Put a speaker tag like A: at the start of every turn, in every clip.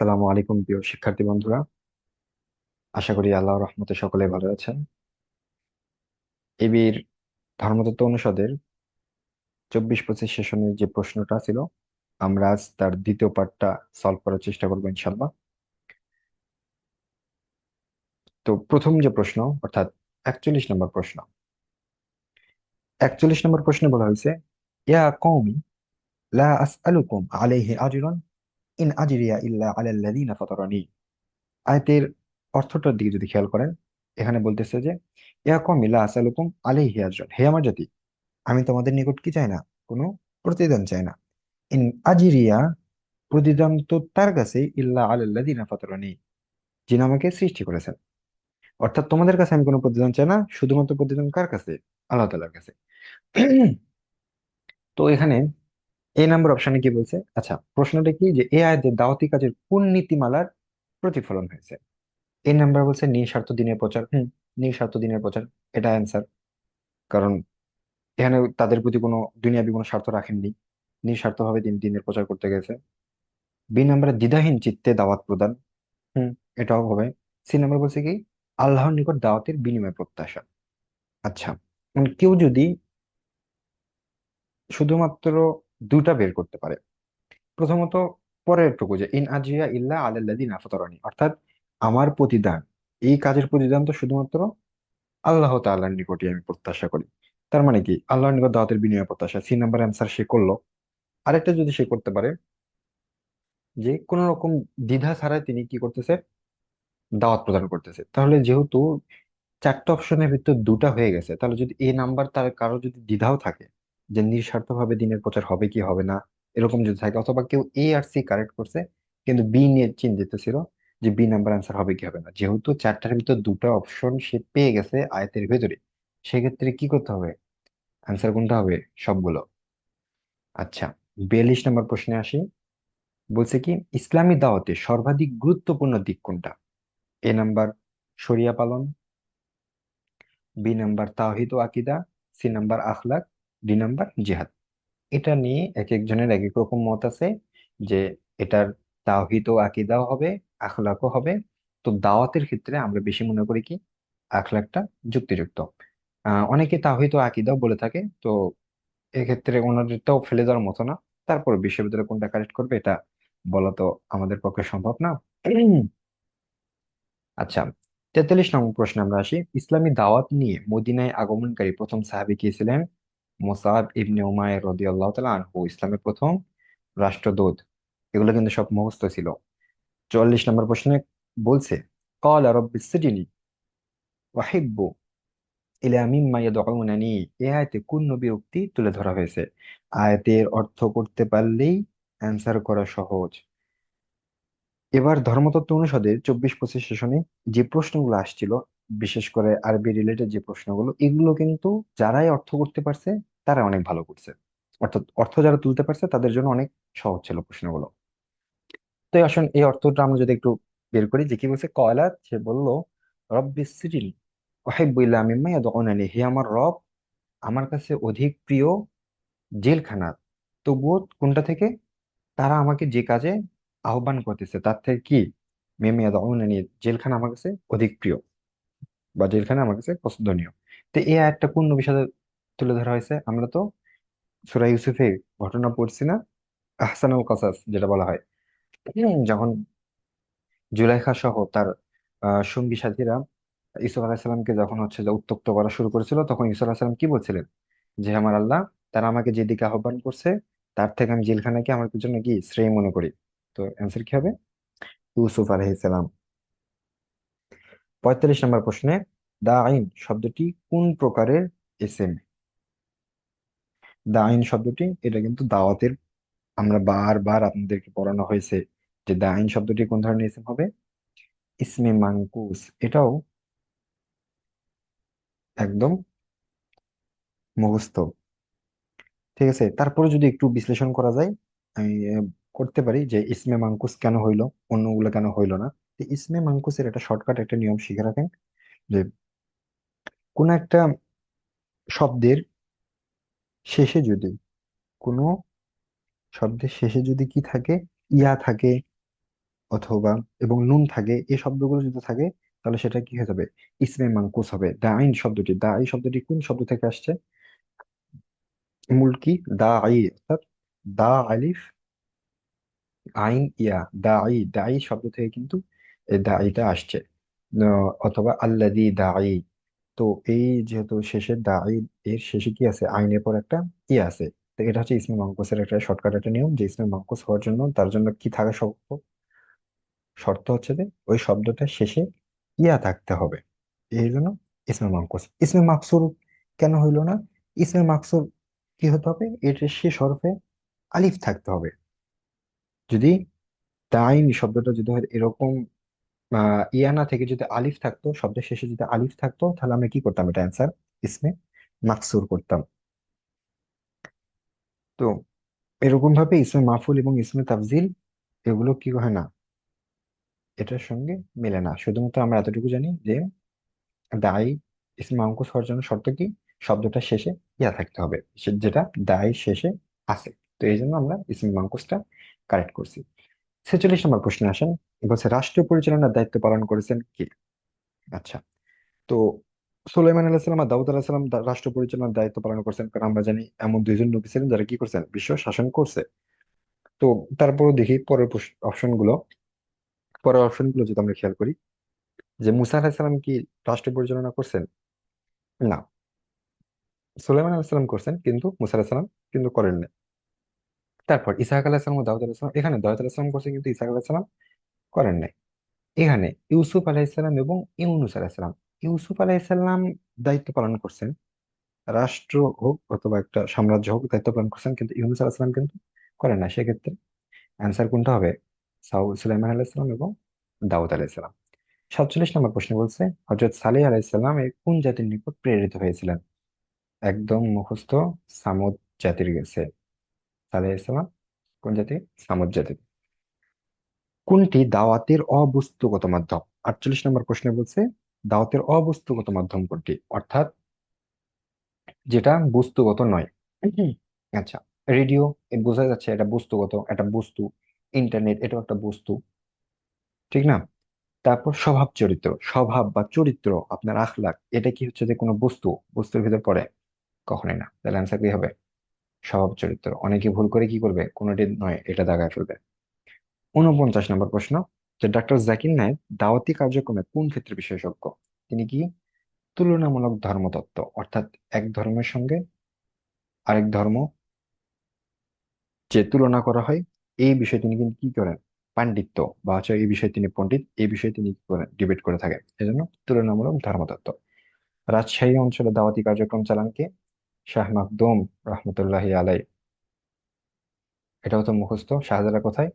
A: আসসালামু আলাইকুম, প্রিয় শিক্ষার্থী বন্ধুরা। আশা করি আল্লাহর রহমতে সকলে ভালো আছেন। এবির ধর্মতত্ত্ব অনুষদের চব্বিশ পঁচিশ সেশনের যে প্রশ্নটা ছিল, আমরা আজ তার দ্বিতীয় পার্টটা সলভ করার চেষ্টা করব ইনশাল্লাহ তো প্রথম যে প্রশ্ন, অর্থাৎ একচল্লিশ নম্বর প্রশ্ন। একচল্লিশ নম্বর প্রশ্নে বলা হয়েছে, ইয়া কওমি লা আসআলুকুম আলাইহি আজরান? ইন আজরিয়া ইল্লা আলাল্লাযিনা ফাতারানি। আয়াতের অর্থটার দিকে যদি খেয়াল করেন, এখানে বলতেছে যে, ইয়া কওমি লা আসআলুকুম আলাইহি আজরান। হে আমার জাতি, আমি তোমাদের নিকট কি চাই না? কোনো প্রতিদান চাই না। ইন আজিরিয়া, প্রতিদান তো তার কাছে ইল্লা আলাল্লাযিনা ফাতারানি, যিনি আমাকে সৃষ্টি করেছেন। অর্থাৎ তোমাদের কাছে আমি কোনো প্রতিদান চাই না, শুধুমাত্র প্রতিদান কার কাছে? আল্লাহ তাআলার কাছে। তো এখানে এই নাম্বার অপশনে কি বলছে? আচ্ছা প্রশ্নটা কি? যে এ আয়াতের দাওয়াতি কাজের কোন নীতিমালার প্রতিফলন হয়েছে? এই নাম্বার বলছে নিঃস্বার্থ দিনের প্রচার। হুম, নিঃস্বার্থ দিনের প্রচার। এটা অ্যান্সার কারণ এখানে তাদের প্রতি কোনো দুনিয়াবি কোনো স্বার্থ রাখেননি। নিঃস্বার্থভাবে তিনি দিনের প্রচার করতে গেছে। বি নাম্বারে দ্বিধাহীন চিত্তে দাওয়াত প্রদান। হুম, এটাও হবে। সি নাম্বার বলছে কি? আল্লাহর নিকট দাওয়াতের বিনিময় প্রত্যাশা। আচ্ছা কেউ যদি শুধুমাত্র দুটা বের করতে পারে। প্রথমত পরের টুকু যে, ইন আজিয়া ইল্লা আলাল্লাযিনা ফাতারানি অর্থাৎ আমার প্রতিদান। এই কাজের প্রতিদান তো শুধুমাত্র আল্লাহ তাআলার নিকটই আমি প্রত্যাশা করি। তার মানে কি? আল্লাহর নিকট দাওয়াতের বিনিময় প্রত্যাশা। সি নাম্বার অ্যান্সার সে করল। আরেকটা যদি সে করতে পারে, যে কোন রকম দ্বিধা ছাড়াই তিনি কি করতেছে? দাওয়াত প্রদান করতেছে। তাহলে যেহেতু চারটা অপশনের ভিতর দুটা হয়ে গেছে, তাহলে যদি এই নাম্বার তার কারও যদি দ্বিধাও থাকে যে নিঃস্বার্থভাবে দিনের প্রচার হবে কি হবে না, এরকম যদি থাকে, অথবা কেউ এ আর সি কারেক্ট করছে, কিন্তু বি নিয়ে চিন্তিত ছিল যে বি নাম্বার আনসার হবে কি হবে না। যেহেতু চারটার ভিতর দুটো অপশন সে পেয়ে গেছে আয়তের ভেতরে, সেক্ষেত্রে কি করতে হবে? আনসার কোনটা হবে? সবগুলো। আচ্ছা বিয়াল্লিশ নম্বর প্রশ্নে আসি। বলছে কি, ইসলামী দাওয়াতে সর্বাধিক গুরুত্বপূর্ণ দিক কোনটা? এ নাম্বার শরিয়া পালন বি নাম্বার তাওহীদ ও আকীদা সি নাম্বার আখলাক ডি নাম্বার জিহাদ। এটা নিয়ে এক একজনের এক এক রকম মত আছে যে এটার তাওহীদ ও আকীদাও হবে, আখলাকও হবে। তো দাওয়াতের ক্ষেত্রে আমরা বেশি মনে করি কি? আখলাকটা যুক্তিযুক্ত। অনেকে তাওহীদ ও আকীদাও বলে থাকে, তো এক্ষেত্রে ওনাদেরটাও ফেলে দেওয়ার মতো না। তারপর বিশ্ববিদ্যালয় কোনটা কারেক্ট করবে, এটা বলা তো আমাদের পক্ষে সম্ভব না। আচ্ছা তেতাল্লিশ নম্বর প্রশ্নে আমরা আসি। ইসলামী দাওয়াত নিয়ে মদিনায় আগমনকারী প্রথম সাহাবী কে ছিলেন? মোসাব ইবনে উমায় রদি আল্লাহ তালা আনহু, ইসলামের প্রথম রাষ্ট্রদূত। এগুলো কিন্তু সব মুখস্থ ছিল। চল্লিশ নম্বর প্রশ্নে বলছে, কল আরব্বি সিডিনি ওয়াহিব্বু এ আয়তে কোন নবীর উক্তি তুলে ধরা হয়েছে? আয়াতের অর্থ করতে পারলেই অ্যান্সার করা সহজ। এবার ধর্মতত্ত্ব অনুষদের চব্বিশ পঁচিশ সেশনে যে প্রশ্নগুলো আসছিল বিশেষ করে আরবি রিলেটেড যে প্রশ্নগুলো, এগুলো কিন্তু যারাই অর্থ করতে পারছে তারা অনেক ভালো করছে। অর্থাৎ অর্থ যারা তুলতে পারছে, তাদের জন্য অনেক সহজ ছিল প্রশ্নগুলো। তো আসুন, এই অর্থটা আমরা যদি একটু বের করি, যে কি বলছে? কয়লা, সে বলল, রব্বি সিজিল ওয়াহিব্বু ইলা মিম্মা ইয়াদউনানি হে আমার রব, আমার কাছে অধিক প্রিয় জেলখানা। তবুও কোনটা থেকে? তারা আমাকে যে কাজে আহ্বান করতেছে, তার থেকে কি? মিম্মা ইয়াদউনানি জেলখানা আমার কাছে অধিক প্রিয়। বা জেলখানা আমার কাছে পছন্দনীয়। তো এই আয়াতটা কোন সাথে তুলে ধরা হয়েছে। আমরা তো সূরা ইউসুফে ঘটনা পড়ছি না, আহসানুল কাসাস যেটা বলা হয়। যখন জুলাইখা সহ তার সঙ্গী সাথীরা ইসুফ আলাহিসাল্লামকে যখন হচ্ছে যে উত্ত্যক্ত করা শুরু করেছিল, তখন ইসুফ আলাহিসাল্লাম কি বলছিলেন? যে, আমার আল্লাহ, তারা আমাকে যেদিকে আহ্বান করছে, তার থেকে আমি জেলখানাকে আমার জন্য কি শ্রেয় মনে করি? তো অ্যান্সার কি হবে? ইউসুফ আলাইহিসসালাম পঁয়তাল্লিশ নম্বর প্রশ্নে, দা আইন শব্দটি কোন প্রকারের এসএম দা আইন শব্দটি, এটা কিন্তু দাওয়াতের, আমরা বারবার আপনাদেরকে পড়ানো হয়েছে যে দা আইন শব্দটি কোন ধরনের এসএম হবে? ইসমে মানকুস, এটাও একদম মুখস্থ। ঠিক আছে, তারপরে যদি একটু বিশ্লেষণ করা যায়, আমি করতে পারি যে ইসমে মানকুস কেন হইল, অন্যগুলো কেন হইল না। ইসমে মানকুসের একটা শর্টকাট একটা নিয়ম শিখে রাখেন যে কোন একটা শব্দের শেষে যদি, কোনো শব্দের শেষে যদি কি থাকে, ইয়া থাকে অথবা, এবং নুন থাকে, এই শব্দগুলো যদি থাকে, তাহলে সেটা কি হয়ে যাবে? ইসমে মানকুস হবে। দা আইন শব্দটি, দা আই শব্দটি কোন শব্দ থেকে আসছে? মূল কি? দা আই, অর্থাৎ দা আলিফ, আইন ইয়া দাঈ দাঈ শব্দ থেকে কিন্তু এই দাঈটা আসছে। অথবা আল্লাযী দাঈ। তো এই যেহেতু শেষের দাঈ, এর শেষে কি আছে? আইনের পর একটা ই আছে। তো এটা হচ্ছে ইসমে মানকুসের একটা শর্টকাট একটা নিয়ম যে ইসমে মানকুস হওয়ার জন্য তার জন্য কি থাকা শর্ত? শর্ত হচ্ছে যে ওই শব্দটা শেষে ইয়া থাকতে হবে। এই জন্য ইসমে মানকুস। ইসমে মাকসুর কেন হইল না? ইসমে মাকসুর কি হতে হবে? এর শেষ হরফে আলিফ থাকতে হবে। যদি তাইন শব্দটা যদি হয় এরকম আহ, ইয়ানা থেকে যদি আলিফ থাকতো শব্দের শেষে যদি আলিফ থাকতো তাহলে আমরা কি করতাম এটা অ্যান্সার ইসমে মাকসুর করতাম। তো এরকম ভাবে ইসমে মাফুল এবং ইসমে তাফজিল এগুলো কি হয় না? এটার সঙ্গে মেলে না। শুধুমাত্র আমরা এতটুকু জানি যে দায় ইসমে মানকুস হওয়ার জন্য শর্ত কি? শব্দটা শেষে ইয়া থাকতে হবে। যেটা দায় শেষে আছে। তো এই জন্য আমরা ইসমে মানকুসটা কারেক্ট করছি। ছেচল্লিশ নম্বর প্রশ্নে আসেন। বলছে, রাষ্ট্রীয় পরিচালনার দায়িত্ব পালন করেছেন কে? আচ্ছা তো সুলাইমান আলাইসালাম আর দাউদ আলাহিসাল্লাম রাষ্ট্র পরিচালনার দায়িত্ব পালন করছেন কারণ আমরা জানি এমন দুইজন নবী ছিলেন যারা কি করছেন? বিশ্ব শাসন করছে। তো তারপরও দেখি পরের অপশনগুলো পরের অপশনগুলো যদি আমরা খেয়াল করি, যে মুসা আলাহিসাল্লাম কি রাষ্ট্র পরিচালনা করছেন? না, সুলাইমান আলাহিসাল্লাম করছেন কিন্তু মুসা আলাহিসাল্লাম কিন্তু করেন না তারপর ইসাহাক আলাহিসাল্লাম ও দাউদ আলাহিসাল্লাম এখানে দাউদ আলাহিসাল্লাম করছে কিন্তু ইসাহাক আলাহিসাল্লাম করেন নাই। এখানে ইউসুফ আলাহিসাল্লাম এবং ইউনুস আলাহিসাল্লাম ইউসুফ আলাহিসাল্লাম দায়িত্ব পালন করছেন, রাষ্ট্র হোক অথবা একটা সাম্রাজ্য হোক দায়িত্ব পালন করছেন, কিন্তু ইউনুস আলাহিসাল্লাম কিন্তু করেন না সেক্ষেত্রে অ্যান্সার কোনটা হবে? সাউ সুলাইমান আলাইসাল্লাম এবং দাউদ আলাইসাল্লাম সাতচল্লিশ নম্বর প্রশ্ন বলছে হজরত সালেহ আলাইসাল্লাম এই কোন জাতির নিকট প্রেরিত হয়েছিলেন? একদম মুখস্থ সামুদ জাতির গেছে আলাইসাল্লাম কোন জাতি? সামুদ জাতি। কোনটি দাওয়াতের অবস্তুগত মাধ্যম? আটচল্লিশ নম্বর প্রশ্নে বলছে, দাওয়াতের অবস্তুগত মাধ্যম কোনটি? অর্থাৎ যেটা বস্তুগত নয়। আচ্ছা রেডিও বোঝা যাচ্ছে এটা বস্তুগত, একটা বস্তু, ইন্টারনেট, এটাও একটা বস্তু। ঠিক না? তারপর স্বভাব চরিত্র, স্বভাব বা চরিত্র, আপনার আখলাক এটা কি হচ্ছে যে কোনো বস্তু? বস্তুর ভিতর পড়ে? কখনোই না। তাহলে অ্যান্সার কি হবে? স্বভাব চরিত্র। অনেকে ভুল করে কি করবে? কোনোটি নয়, এটা দাগায় ফেলবে। উনপঞ্চাশ নম্বর প্রশ্ন, যে ডক্টর জাকির নায়েক দাওয়াতি কার্যক্রমে কোন ক্ষেত্রে বিশেষজ্ঞ? তিনি কি তুলনামূলক ধর্মতত্ত্ব, অর্থাৎ এক ধর্মের সঙ্গে আরেক ধর্ম যে তুলনা করা হয়? এই বিষয়ে তিনি কিন্তু কি করেন? পাণ্ডিত্য, বা হচ্ছে এই বিষয়ে তিনি পণ্ডিত, এই বিষয়ে তিনি কি করেন? ডিবেট করে থাকেন। এজন্য তুলনামূলক ধর্মতত্ত্ব। রাজশাহী অঞ্চলে দাওয়াতি কার্যক্রম চালান কে? শাহ মাকদুম রহমতুল্লাহি আলাই এটাও তো মুখস্থ শাহজালা কোথায়?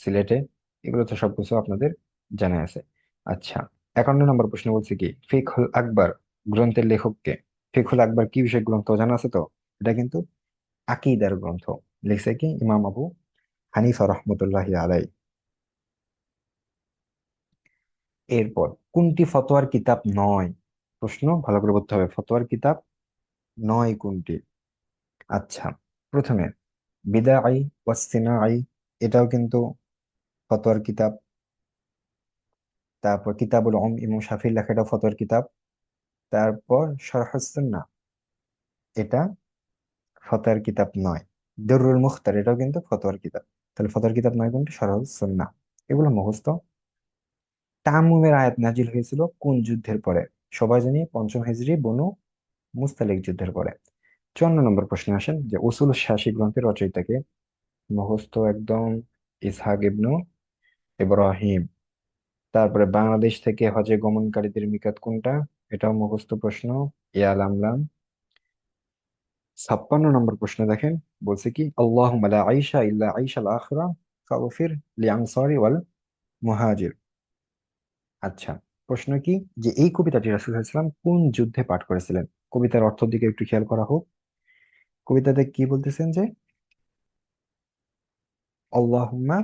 A: সিলেটে। এগুলো তো সবকিছু আপনাদের জানা আছে। আচ্ছা একান্ন নম্বর প্রশ্ন বলছে কি, ফিকহুল আকবর গ্রন্থের লেখককে, ফিকহুল আকবর কি বিষয় গ্রন্থ জানা আছে তো? এটা কিন্তু আকিদার গ্রন্থ। লিখছে কি ইমাম আবু হানিফা রহমতুল্লাহি আলাই এরপর, কোনটি ফতোয়ার কিতাব নয়? প্রশ্ন, ভালো করে বলতে হবে, ফতোয়ার কিতাব নয় কোনটি আচ্ছা প্রথমে বিদাআই ওয়াসসিনাআই এটাও কিন্তু ফতোয়ার কিতাব। তারপর কিতাবুল উম ইমাম শাফির লেখা এটাও ফতোয়ার কিতাব। তারপর শরহুস সুন্নাহ, এটা ফতোয়ার কিতাব নয়। দুররুল মুখতার, এটাও কিন্তু ফতোয়ার কিতাব। তাহলে ফতোয়ার কিতাব নয় কোনটি শরহুস সুন্নাহ। এগুলো মুখস্থ। তায়াম্মুমের আয়াত নাজিল হয়েছিল কোন যুদ্ধের পরে? সবাই জানি পঞ্চম হিজরি বনু মুস্তালিক যুদ্ধের পরে। চুয়ান্ন নম্বর প্রশ্নে আসেন যে, উসুল শাসী গ্রন্থের রচয়িতাকে মুখস্থ একদম ইসহাক ইবনু ইব্রাহিম। তারপরে বাংলাদেশ থেকে হজে গমনকারীদের মিকাত কোনটা? এটাও মুখস্থ প্রশ্ন। ইয়াল আমলাম ছাপ্পান্ন নম্বর প্রশ্ন দেখেন, বলছে কি, আল্লাহুম্মা লা আইশা ইল্লা আইশাল আখিরা লিআনসারি ওয়াল মুহাজির। আচ্ছা প্রশ্ন কি, যে এই কবিতাটি রাসূল ওয়াসাল্লাম কোন যুদ্ধে পাঠ করেছিলেন? কবিতার অর্থ দিকে একটু খেয়াল করা হোক। কবিতাতে কি বলতেছেন যে, আল্লাহুম্মা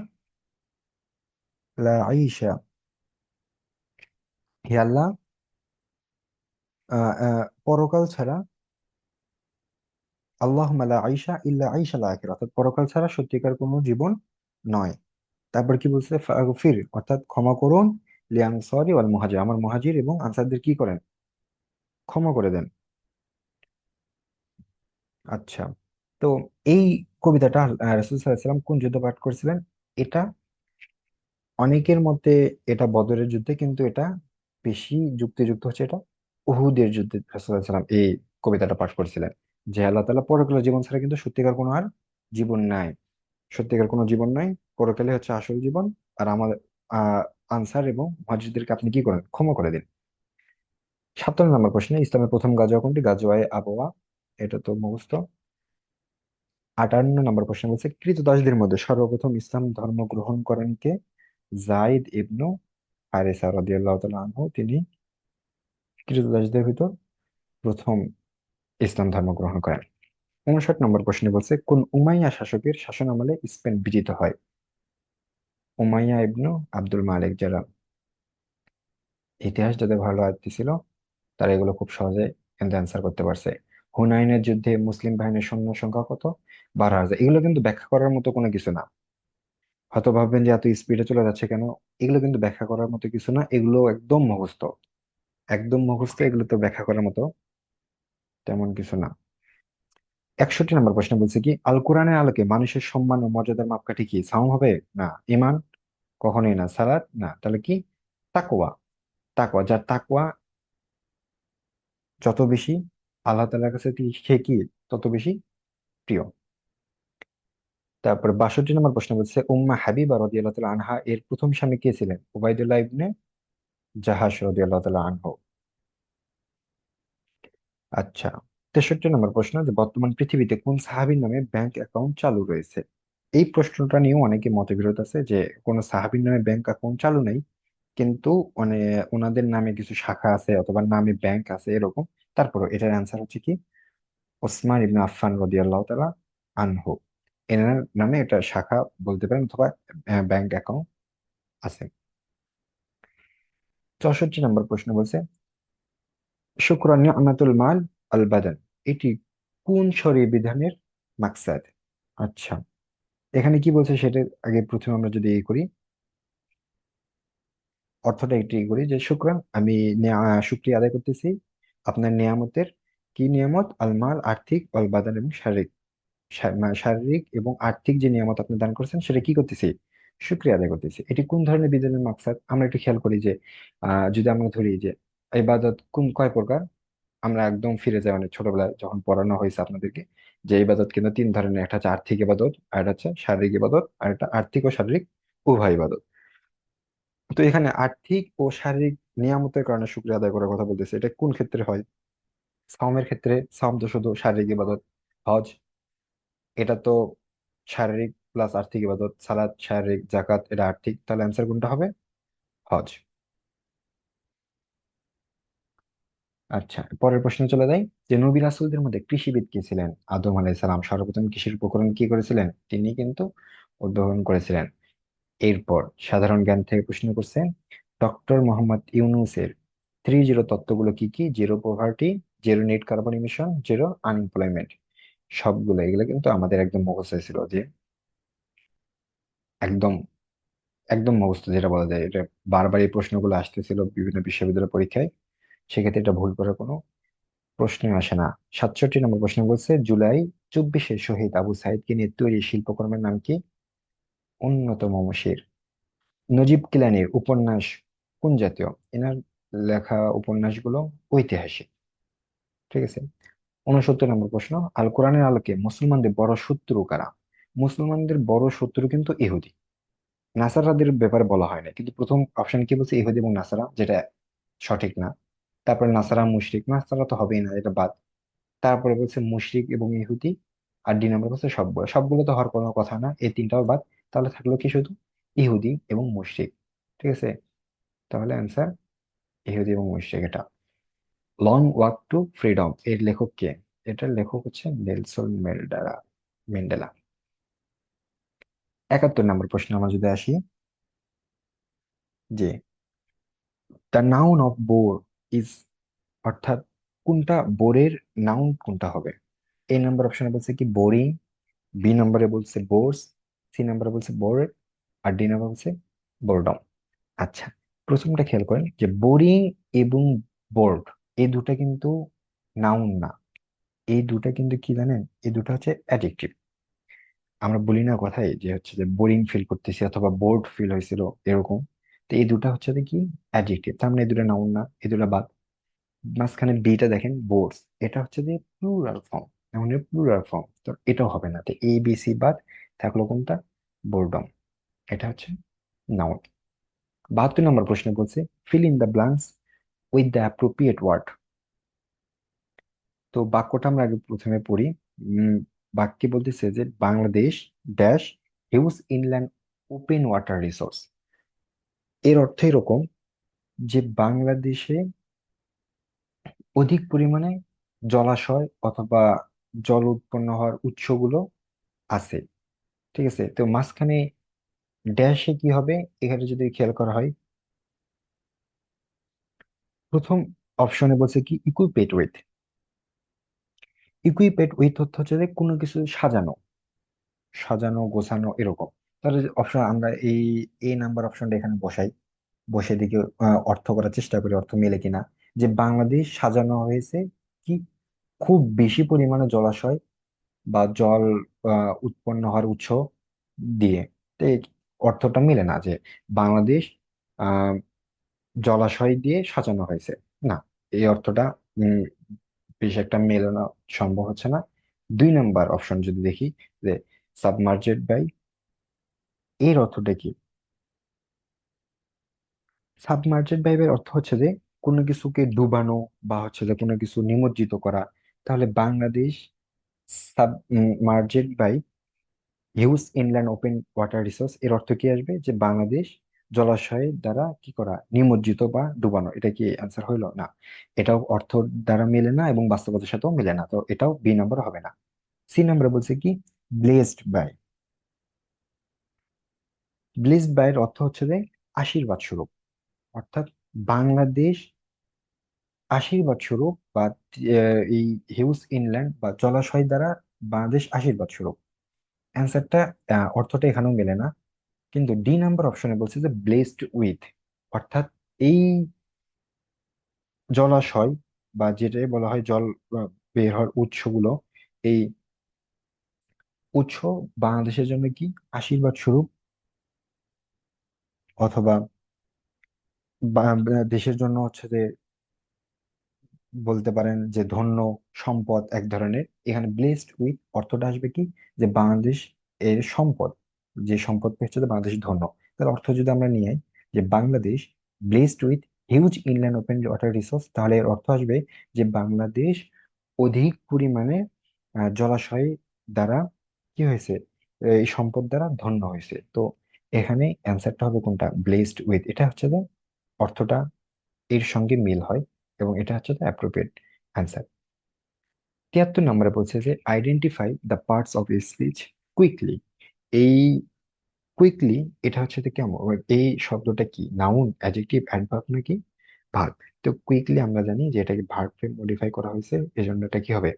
A: লা আইশা হে আল্লাহ পরকাল ছাড়া আল্লাহুম্মা লা আইশা ইল্লা আইশাল আখিরা অর্থাৎ পরকাল ছাড়া সত্যিকার কোনো জীবন নয়। তারপর কি বলছে? ফাগফির অর্থাৎ ক্ষমা করুন লিয়ানসারি ওয়াল মুহাজির আমার মুহাজির এবং আনসারদের কি করেন? ক্ষমা করে দেন। আচ্ছা। তো এই কবিতাটা রাসূল সাল্লাম কোন যুদ্ধে পাঠ করেছিলেন? এটা অনেকের মতে এটা বদরের যুদ্ধে, কিন্তু এটা বেশি যুক্তিযুক্ত হচ্ছে এটা উহুদের যুদ্ধে রাসূল সাল্লাল্লাহু আলাইহি সাল্লাম এই কবিতাটা পাঠ করেছিলেন। যে আল্লাহ তাআলা পরকালের জীবন ছাড়া কিন্তু সত্যিকার কোনো আর জীবন নাই। সত্যিকার কোনো জীবন নাই। পরকালে হচ্ছে আসল জীবন। আর আহ আনসার এবং মুহাজিরদেরকে আপনি কি করেন? ক্ষমা করে দিন। সাতান্ন নম্বর প্রশ্নে, ইসলামের প্রথম গাজোয়া কোনটি? গাজোয়ায়ে আবওয়া এটা তো মুখস্থ। আটান্ন নম্বর প্রশ্ন বলছে কৃতদাসদের মধ্যে সর্বপ্রথম ইসলাম ধর্ম গ্রহণ করেন কে? জাইদ ইবনু হারেসা রাদিয়াল্লাহু তাআলা আনহু। তিনি কৃতদাসদের ভিতর প্রথম ইসলাম ধর্ম গ্রহণ করেন। উনষাট নম্বর প্রশ্নে বলছে, কোন উমাইয়া শাসকের শাসন আমলে স্পেন বিজিত হয়? উমাইয়া ইবনু আব্দুল মালিক যারা ইতিহাস যাদের ভালো আয়ত্ত ছিল তারা এগুলো খুব সহজে কিন্তু অ্যান্সার করতে পারছে। হুনাইনের যুদ্ধে মুসলিম বাহিনীর সৈন্য সংখ্যা কত? বারো হাজার। এগুলো কিন্তু ব্যাখ্যা করার মতো কোনো কিছু না। হয়তো ভাববেন যে এত স্পিডে চলে যাচ্ছে কেন? এগুলো কিন্তু ব্যাখ্যা করার মতো কিছু না। এগুলো একদম মুখস্থ। একদম মুখস্থ, এগুলো তো ব্যাখ্যা করার মতো তেমন কিছু না। একষট্টি নম্বর প্রশ্ন বলছে কি, আল কোরআনের আলোকে মানুষের সম্মান ও মর্যাদার মাপকাঠি কি সাওম হবে? না। ইমান কখনোই না। সালাত না। তাহলে কি? তাকওয়া। তাকওয়া। যার তাকওয়া, যত বেশি আল্লাহ তাআলার কাছে সে কি তত বেশি প্রিয়? তারপর বাষট্টি নম্বর প্রশ্ন বলছে, উম্মা হাবিবা রাদিয়াল্লাহু তাআলা আনহা, এর প্রথম স্বামী কে ছিলেন? উবাইদুল্লাহ ইবনে জাহাশ রাদিয়াল্লাহু তাআলা আনহু। আচ্ছা তেষট্টি নম্বর প্রশ্ন যে বর্তমান পৃথিবীতে কোন সাহাবীর নামে ব্যাংক অ্যাকাউন্ট চালু রয়েছে? এই প্রশ্নটা নিয়েও অনেকে মতবিরোধ আছে যে কোন সাহাবীর নামে ব্যাংক অ্যাকাউন্ট চালু নেই, কিন্তু মানে ওনাদের নামে কিছু শাখা আছে অথবা নামে ব্যাংক আছে এরকম। তারপরও এটার অ্যান্সার হচ্ছে কি? ওসমান ইবনে আফফান রাদিয়াল্লাহু তাআলা আনহু। এনার নামে এটা শাখা বলতে পারেন অথবা ব্যাংক অ্যাকাউন্ট আছে। চৌষট্টি নম্বর প্রশ্ন বলছে শুকরান নি'মাতুল মাল আল বাদান। এটি কোন শরীয় বিধানের মাকসাদ? আচ্ছা এখানে কি বলছে সেটা আগে প্রথমে আমরা যদি এই করি। অর্থটা একটু করি যে, শুক্রান, আমি শুকরিয়া আদায় করতেছি আপনার নিয়ামতের কি নিয়ামত? আল মাল, আর্থিক আল বাদান এবং শারীরিক। শারীরিক এবং আর্থিক যে নিয়ামত আপনি দান করছেন, সেটা কি করতেছি? শুকরিয়া আদায় করতেছি। এটি কোন ধরনের বিধানের মাকসাদ? আমরা একটু খেয়াল করি যে যদি আমরা ধরি যে, ইবাদত কোন, কয় প্রকার? আমরা একদম ফিরে যাই অনেক ছোটবেলায় যখন পড়ানো হয়েছে আপনাদেরকে, যে ইবাদত কিন্তু তিন ধরনের। একটা হচ্ছে আর্থিক ইবাদত, আর একটা হচ্ছে শারীরিক ইবাদত, আর একটা আর্থিক ও শারীরিক উভয় ইবাদত। তো এখানে আর্থিক ও শারীরিক নিয়ামতের কারণে শুকরিয়া আদায় করার কথা বলতেছে। এটা কোন ক্ষেত্রে হয়? সাওমের ক্ষেত্রে সাওম তো শুধু শারীরিক ইবাদত, হজ, এটা তো শারীরিক প্লাস আর্থিক ইবাদত সালাত শারীরিক জাকাত এটা আর্থিক। তাহলে অ্যান্সার কোনটা হবে? হজ। আচ্ছা পরের প্রশ্নে চলে যাই। যে নবী রাসূলদের মধ্যে কৃষিবিদ কে ছিলেন? আদম আলাইহিস সালাম সর্বপ্রথম কৃষির উপকরণ কি করেছিলেন? তিনি কিন্তু উদ্ভাবন করেছিলেন। এরপর সাধারণ জ্ঞান থেকে প্রশ্ন করছে ডক্টর মোহাম্মদ ইউনুসের থ্রি জিরো তত্ত্বগুলো কি কি? Zero poverty, zero net carbon emission, zero unemployment. সবগুলো এগুলো কিন্তু আমাদের একদম মুখস্থ ছিল যে একদম একদম মুখস্থ যেটা বলা যায়। এটা বারবার এই প্রশ্নগুলো আসতেছিল বিভিন্ন বিশ্ববিদ্যালয় পরীক্ষায়। সেক্ষেত্রে এটা ভুল করার কোনো প্রশ্নই আসে না। সাতষট্টি নম্বর প্রশ্ন বলছে, জুলাই চব্বিশে শহীদ আবু সাইদকে নিয়ে তৈরি শিল্পকর্মের নাম কি? অন্যতম মশির নজিব কিলানির উপন্যাস কোন জাতীয়? এনার লেখা উপন্যাসগুলো ঐতিহাসিক। ঠিক আছে? উনসত্তর নম্বর প্রশ্ন, আল কোরআনের আলোকে মুসলমানদের বড় শত্রু কারা? মুসলমানদের বড় শত্রু কিন্তু ইহুদি। নাসারাদের ব্যাপারে বলা হয় না, কিন্তু প্রথম অপশন কি বলছে? ইহুদি এবং নাসারা, যেটা সঠিক না। তারপরে নাসারা মুশরিক, নাসারা তো হবেই না, এটা বাদ। তারপরে বলছে মুশরিক এবং ইহুদি, আর ডি নাম্বার বলছে সবগুলো সবগুলো তো হওয়ার কোনো কথা না, এই তিনটাও বাদ। তাহলে থাকল কি শুধু? ইহুদি এবং মুশরিক। ঠিক আছে? তাহলে অ্যান্সার ইহুদি এবং মুশরিক এটা। লং ওয়াক টু ফ্রিডম এর লেখক কে? এটার লেখক হচ্ছে নেলসন মেন্ডেলা মেন্ডেলা একাত্তর নম্বর প্রশ্ন আমরা যদি আসি। যে the noun of bore is অর্থাৎ কোনটা বোরের নাউন কোনটা হবে? এই নাম্বার অপশনে বলছে কি বোরিং বি নম্বরে বলছে বোর্স সি নাম্বারে বলছে বোর আর ডি নাম্বার হচ্ছে বোরডম আচ্ছা প্রথমটা খেয়াল করেন যে বোরিং এবং বোর্ড এই দুটা কিন্তু নাউন না। এই দুটা কিন্তু কি জানেন? এই দুটো হচ্ছে অ্যাডজেক্টিভ আমরা বলি না কথাই যে হচ্ছে যে বোরিং ফিল করতেছি অথবা বোর্ড ফিল হয়েছিল এরকম। তো এই দুটা হচ্ছে কি? অ্যাডজেক্টিভ তার মানে এই দুটা নাউন না এই দুটা বাদ। মাঝখানে বিটা দেখেন বোর্ডস এটা হচ্ছে যে প্লুরাল ফর্ম নাউনের প্লুরাল ফর্ম তো এটাও হবে না। তো এ বি সি বাদ থাকল কোনটা? বোর্ডম এটা হচ্ছে নাউন বাহাত্তর নম্বর প্রশ্ন বলছে fill in the blanks with the appropriate word তো বাক্যটা আমরা আগে প্রথমে পড়ি। বাক্যে বলতেছে যে, Bangladesh dash huge inland open water resource এর অর্থ এরকম যে, বাংলাদেশে অধিক পরিমাণে জলাশয় অথবা জল উৎপন্ন হওয়ার উৎসগুলো আছে। ঠিক আছে? তো মাঝখানে ড্যাশে কি হবে? এখানে যদি খেয়াল করা হয়, প্রথম অপশনে বলছে কি ইকুইপেড উইথ ইকুইপেড উইথ অর্থ হচ্ছে যে কোনো কিছু সাজানো সাজানো, গোছানো এরকম। তাহলে অপশন আমরা এই এ নাম্বার অপশনটা এখানে বসাই। বসে দিকে অর্থ করার চেষ্টা করি, অর্থ মেলে কিনা। যে বাংলাদেশ সাজানো হয়েছে কি, খুব বেশি পরিমাণে জলাশয় বা জল উৎপন্ন হওয়ার উৎস দিয়ে। অর্থটা মিলে না যে বাংলাদেশ আহ জলাশয় দিয়ে সাজানো হয়েছে। না, এই অর্থটা বেশ একটা মেলানো সম্ভব হচ্ছে না। দুই নাম্বার অপশন যদি দেখি যে সাবমার্জেড বাই এর অর্থটা কি? সাবমার্জেড ভাইবের অর্থ হচ্ছে যে কোনো কিছুকে ডুবানো বা হচ্ছে যে কোনো কিছু নিমজ্জিত করা। তাহলে Bangladesh submerged by huge inland open water resource এর অর্থ কি আসবে? যে বাংলাদেশ জলাশয়ের দ্বারা কি করা? নিমজ্জিত বা ডুবানো। এটা কি অ্যান্সার হইল? না। এটাও অর্থ দ্বারা মেলে না এবং বাস্তবতার সাথেও মেলে না। তো এটাও বি নাম্বার হবে না। সি নাম্বার বলছে কি? ব্লেসড বাই ব্লেসড বাই এর অর্থ হচ্ছে যে আশীর্বাদ স্বরূপ। অর্থাৎ বাংলাদেশ আশীর্বাদ স্বরূপ বা এই হিউজ ইনল্যান্ড বা জলাশয় দ্বারা বাংলাদেশ আশীর্বাদ স্বরূপ। অ্যান্সারটা অর্থটা এখানেও মেলে না। কিন্তু ডি নাম্বার অপশনে বলছে যে, ব্লেসড উইথ অর্থাৎ এই জলাশয় বা যেটাই বলা হয় জল বের হওয়ার উৎসগুলো, এই উৎস বাংলাদেশের জন্য কি আশীর্বাদ স্বরূপ? অথবা দেশের জন্য হচ্ছে যে বলতে পারেন যে ধন্য, সম্পদ এক ধরনের। এখানে ব্লেসড উইথ অর্থটা আসবে কি? যে বাংলাদেশ এর সম্পদ। যে সম্পদ পেয়েছে বাংলাদেশ ধন্য। তার অর্থ যদি আমরা নিয়ে যে Bangladesh blessed with huge inland open water resource তাহলে এর অর্থ আসবে যে বাংলাদেশ অধিক পরিমাণে জলাশয় দ্বারা কি হয়েছে? এই সম্পদ দ্বারা ধন্য হয়েছে। তো এখানে অ্যান্সারটা হবে কোনটা? ব্লেসড উইথ এটা হচ্ছে যে অর্থটা এর সঙ্গে মিল হয়। এবং এটা হচ্ছে দ্য অ্যাপ্রোপ্রিয়েট অ্যান্সার তিয়াত্তর নম্বরে বলছে যে identify the parts of speech quickly এই কুইকলি এটা হচ্ছে যে কেমন? এই শব্দটা কি? নাউন অ্যাডজেক্টিভ অ্যাডভার্ব নাকি? ভার্ব তো কুইকলি আমরা জানি যে এটাকে ভার্বে মডিফাই করা হয়েছে এজন্য এটা কি হবে?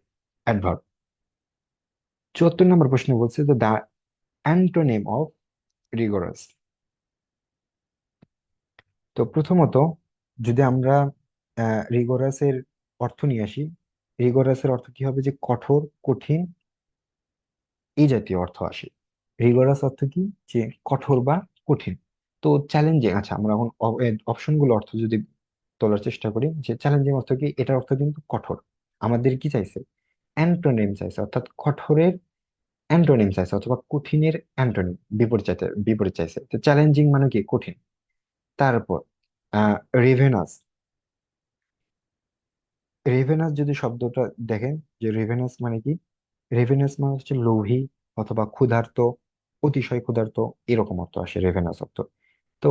A: অ্যাডভার্ব চুয়াত্তর নম্বর প্রশ্ন বলছে যে দ্য অ্যান্টোনিম অফ রিগোরাস তো প্রথমত, যদি আমরা রিগোরাসের অর্থ নিয়ে আসি। রিগোরাসের অর্থ কি হবে? যে কঠোর, কঠিন এই জাতীয় অর্থ আসে। রিগোরাস অর্থ কি? যে কঠোর বা কঠিন। তো চ্যালেঞ্জিং আচ্ছা আমরা এখন অপশনগুলো অর্থ যদি তোলার চেষ্টা করি, যে চ্যালেঞ্জিং অর্থ কি? এটার অর্থ কিন্তু কঠোর। আমাদের কি চাইছে? অ্যান্টোনিম চাইছে, অর্থাৎ কঠোরের অ্যান্টোনিম চাইছে, অথবা কঠিনের অ্যান্টোনিম বিপরীত চাইছে বিপরীত চাইছে। তো চ্যালেঞ্জিং মানে কি? কঠিন। তারপর রিভেনাস রেভেনাস যদি শব্দটা দেখেন, যে রেভেনাস মানে কি? রেভেনাস মানে হচ্ছে লোভী অথবা ক্ষুধার্ত, অতিশয় ক্ষুধার্ত, এরকম অর্থ আসে রেভেনাস অর্থ তো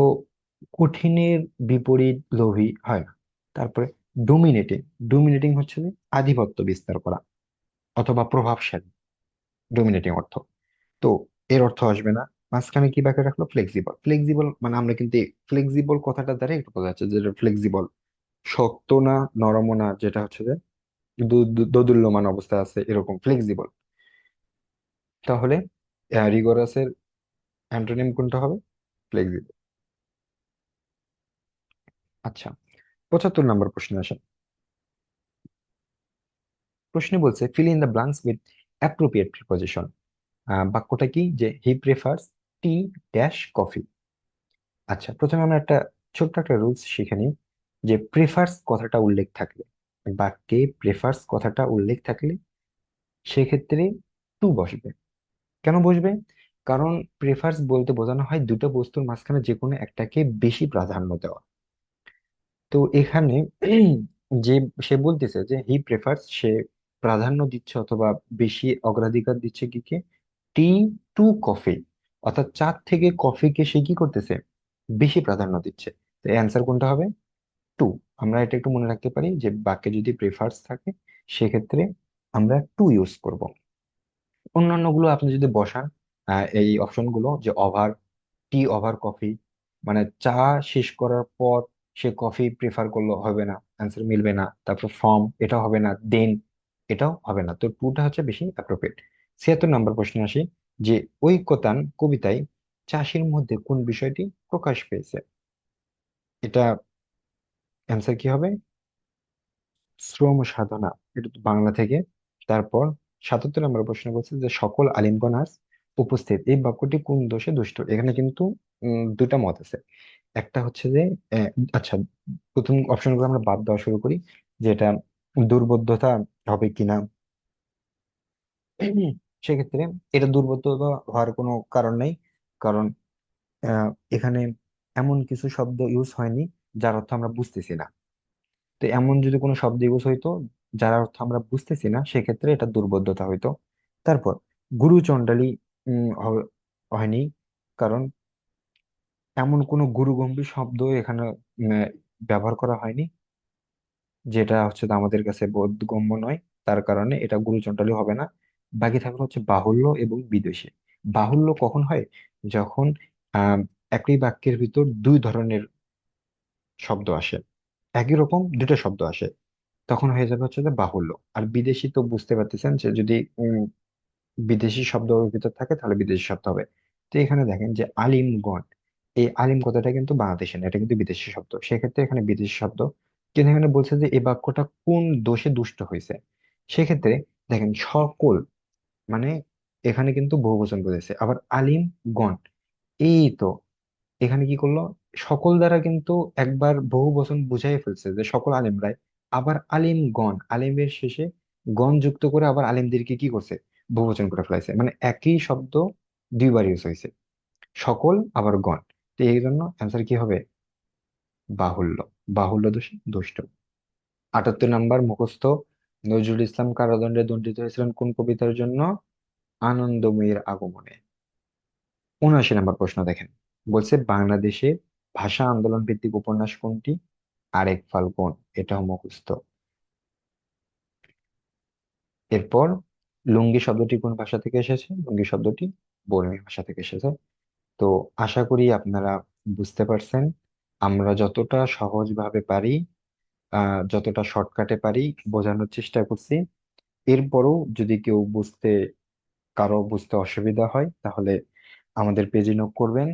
A: কঠিনের বিপরীত লোভী হয় না। তারপরে ডোমিনেটিং ডোমিনেটিং হচ্ছে আধিপত্য বিস্তার করা অথবা প্রভাবশালী ডোমিনেটিং অর্থ। তো এর অর্থ আসবে না। মাঝখানে কি বাকি রাখল? ফ্লেক্সিবল ফ্লেক্সিবল মানে আমরা কিন্তু ফ্লেক্সিবল কথাটা দ্বারা একটু বোঝা যাচ্ছে যেটা ফ্লেক্সিবল শক্ত না নরমও না, যেটা হচ্ছে যে দোদুল্যমান অবস্থায় আছে এরকম ফ্লেক্সিবল তাহলে রিগোরাসের অ্যান্টোনিম কোনটা হবে? ফ্লেক্সিবল আচ্ছা পঁচাত্তর নম্বর প্রশ্নে আসেন। প্রশ্নে বলছে fill in the blanks with appropriate preposition বাক্যটা কি? যে he prefers T dash coffee আচ্ছা প্রথমে আমরা একটা ছোট্ট একটা রুলস শিখে নিই। যে প্রেফার্স কথাটা উল্লেখ থাকলে, বাক্যে প্রেফার্স কথাটা উল্লেখ থাকলে সেক্ষেত্রে টু বসবে। কেন বসবে? কারণ প্রেফার্স বলতে বোঝানো হয় দুটো বস্তুর মাঝখানে যে কোনো একটাকে বেশি প্রাধান্য দেওয়া। তো এখানে যে সে বলতেছে যে হি প্রেফার্স সে প্রাধান্য দিচ্ছে অথবা বেশি অগ্রাধিকার দিচ্ছে কি কে? টি টু কফি অর্থাৎ চা থেকে কফিকে সে কি করতেছে? বেশি প্রাধান্য দিচ্ছে। তো অ্যান্সার কোনটা হবে? টু, আমরা এটা একটু মনে রাখতে পারি যে বাক্যে যদি প্রেফার্স থাকে, সেক্ষেত্রে আমরা টু ইউজ করব। অন্যান্যগুলো আপনি যদি বসান এই অপশনগুলো যে ওভার টি ওভার কফি মানে চা শেষ করার পর সে কফি প্রেফার করল হবে না অ্যান্সার মিলবে না, তারপর ফর্ম এটা হবে না দেন এটাও হবে না। তো টুটা হচ্ছে বেশি অ্যাপ্রোপ্রিয়েট ছিয়াত্তর নম্বর প্রশ্নে আসি, যে ঐকতান কবিতায় চাষির মধ্যে কোন বিষয়টি প্রকাশ পেয়েছে? এটা অ্যান্সার কি হবে? শ্রম সাধনা, এটা তো বাংলা থেকে। তারপর সাতাত্তর নম্বর প্রশ্ন করছে যে সকল আলিমগণ আজ উপস্থিত। এই বাক্যটি কোন দোষে দুষ্ট? এখানে কিন্তু দুটা মত আছে। একটা হচ্ছে যে আচ্ছা প্রথম অপশন অপশনগুলো আমরা বাদ দেওয়া শুরু করি, যে এটা দুর্বোধ্যতা হবে কিনা। সেক্ষেত্রে এটা দুর্বোধ্যতা হওয়ার কোনো কারণ নেই, কারণ এখানে এমন কিছু শব্দ ইউজ হয়নি। যার অর্থ আমরা বুঝতেছি না। তো এমন যদি কোনো শব্দ ইউজ হইতো যার অর্থ আমরা বুঝতেছি না সেক্ষেত্রে এটা দুর্বোধ্যতা হইতো। তারপর গুরু চণ্ডালী উম, হ- হয়নি কারণ এমন কোনো গুরুগম্ভীর শব্দ এখানে ব্যবহার করা হয়নি যেটা হচ্ছে আমাদের কাছে বোধগম্য নয়। তার কারণে এটা গুরু চণ্ডালী হবে না। বাকি থাকল হচ্ছে বাহুল্য এবং বিদেশি বাহুল্য কখন হয়? যখন আহ একই বাক্যের ভিতর দুই ধরনের শব্দ আসে। একই রকম দুটো শব্দ আসে। তখন হয়ে যাবে হচ্ছে যে বাহুল্য। আর বিদেশি তো বুঝতে পারতেছেন যে যদি উম, বিদেশি শব্দ ওর ভিতর থাকে তাহলে বিদেশি শব্দ হবে। তো এখানে দেখেন যে আলিমগণ এই আলিম কথাটা কিন্তু বাংলাদেশে না এটা কিন্তু বিদেশি শব্দ। সেক্ষেত্রে এখানে বিদেশি শব্দ কিন্তু এখানে বলছে যে এই বাক্যটা কোন দোষে দুষ্ট হয়েছে? সেক্ষেত্রে দেখেন সকল মানে এখানে কিন্তু বহুবচন বুঝেছে আবার আলিম গণ এই তো এখানে কি করল? সকল দ্বারা কিন্তু একবার বহু বচন বুঝাই ফেলছে যে সকল আলিমরাই আবার আলিম গণ আলিমের শেষে গণ যুক্ত করে আবার আলিমদেরকে কি করছে? বহুবচন করে ফেলাইছে। মানে একই শব্দ দুইবার ইউজ হয়েছে সকল আবার গণ। তো এই জন্য অ্যান্সার কি হবে? বাহুল্য। বাহুল্য দোষী, দুষ্ট। আটাত্তর নাম্বার মুখস্থ। নজরুল ইসলাম কারাদণ্ডে দণ্ডিত হয়েছিলেন কোন কবিতার জন্য? আনন্দময়ীর আগমনে। উনআশি নাম্বার প্রশ্ন দেখেন। বলছে বাংলাদেশে ভাষা আন্দোলন ভিত্তিক উপন্যাস কোনটি? আরেক ফাল্গুন, এটাও মুখস্থ। এরপর লুঙ্গি শব্দটি কোন ভাষা থেকে এসেছে? লুঙ্গি শব্দটি বর্মী ভাষা থেকে এসেছে। তো আশা করি আপনারা বুঝতে পারছেন। আমরা যতটা সহজভাবে পারি আহ যতটা শর্টকাটে পারি বোঝানোর চেষ্টা করছি। এরপরও যদি কেউ বুঝতে, কারও বুঝতে অসুবিধা হয়, তাহলে আমাদের পেজে নক করবেন।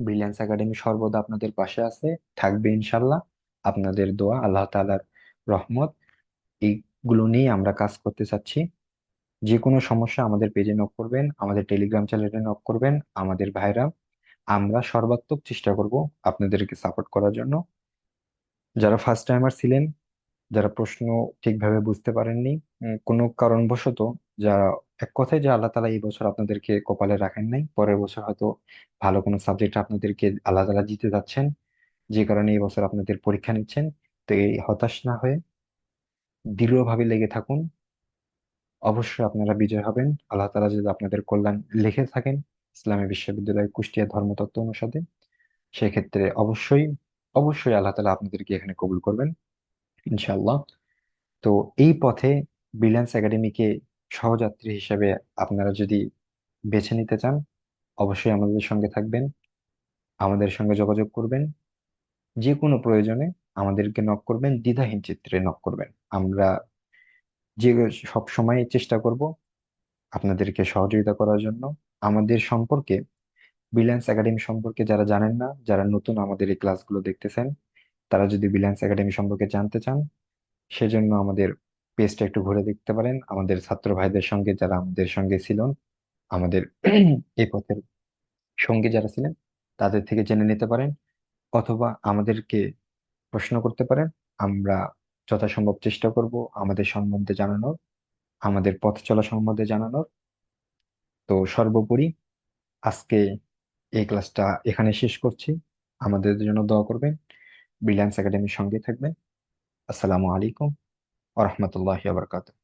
A: ব্রিলিয়ান্স একাডেমি সর্বদা আপনাদের পাশে আছে, থাকবে ইনশাল্লাহ আপনাদের দোয়া, আল্লাহ তালার রহমত। এইগুলো নিয়ে আমরা কাজ করতে চাচ্ছি। যে কোনো সমস্যা আমাদের পেজে নক করবেন, আমাদের টেলিগ্রাম চ্যানেলে নক করবেন, আমাদের ভাইরা। আমরা সর্বাত্মক চেষ্টা করব আপনাদেরকে সাপোর্ট করার জন্য। যারা ফার্স্ট টাইমার ছিলেন, যারা প্রশ্ন ঠিকভাবে বুঝতে পারেননি কোনো কারণবশত যারা এক কথায় যে আল্লাহ তালা এই বছর আপনাদেরকে কপালে রাখেন নাই। পরের বছর হয়তো ভালো কোনো সাবজেক্ট আপনাদেরকে আল্লাহ তালা দিতে যাচ্ছেন। যে কারণে এই বছর আপনাদের পরীক্ষা নিচ্ছেন। তো এই হতাশ না হয়ে দৃঢ়ভাবে লেগে থাকুন। অবশ্যই আপনারা বিজয় হবেন। আল্লাহ তালা যদি আপনাদের কল্যাণ লিখে থাকেন ইসলামী বিশ্ববিদ্যালয় কুষ্টিয়া ধর্মতত্ত্ব অনুষদে, সেক্ষেত্রে অবশ্যই অবশ্যই আল্লাহ তালা আপনাদেরকে এখানে কবুল করবেন, ইনশাআল্লাহ। তো এই পথে ব্রিলিয়ান্স একাডেমিকে সহযাত্রী হিসেবে আপনারা যদি বেছে নিতে চান, অবশ্যই আমাদের সঙ্গে থাকবেন। আমাদের সঙ্গে যোগাযোগ করবেন। যে কোনো প্রয়োজনে আমাদেরকে নক করবেন, দ্বিধাহীন চিত্রে নক করবেন। আমরা যে সব সময় চেষ্টা করব আপনাদেরকে সহযোগিতা করার জন্য। আমাদের সম্পর্কে ব্রিলিয়ান্স একাডেমি সম্পর্কে যারা জানেন না, যারা নতুন আমাদের এই ক্লাসগুলো দেখতেছেন, তারা যদি ব্রিলিয়ান্স একাডেমি সম্পর্কে জানতে চান, সেজন্য আমাদের পেজটা একটু ঘুরে দেখতে পারেন। আমাদের ছাত্র ভাইদের সঙ্গে যারা আমাদের সঙ্গে ছিলেন, আমাদের এই পথের সঙ্গী যারা ছিলেন, তাদের থেকে জেনে নিতে পারেন অথবা আমাদেরকে প্রশ্ন করতে পারেন। আমরা যথাসম্ভব চেষ্টা করব আমাদের সম্বন্ধে জানানোর, আমাদের পথ চলা সম্বন্ধে জানানোর। তো সর্বোপরি আজকে এই ক্লাসটা এখানে শেষ করছি। আমাদের জন্য দোয়া করবেন। ব্রিলিয়ান্স একাডেমির সঙ্গে থাকবেন। আসসালামু আলাইকুম। ورحمة الله وبركاته.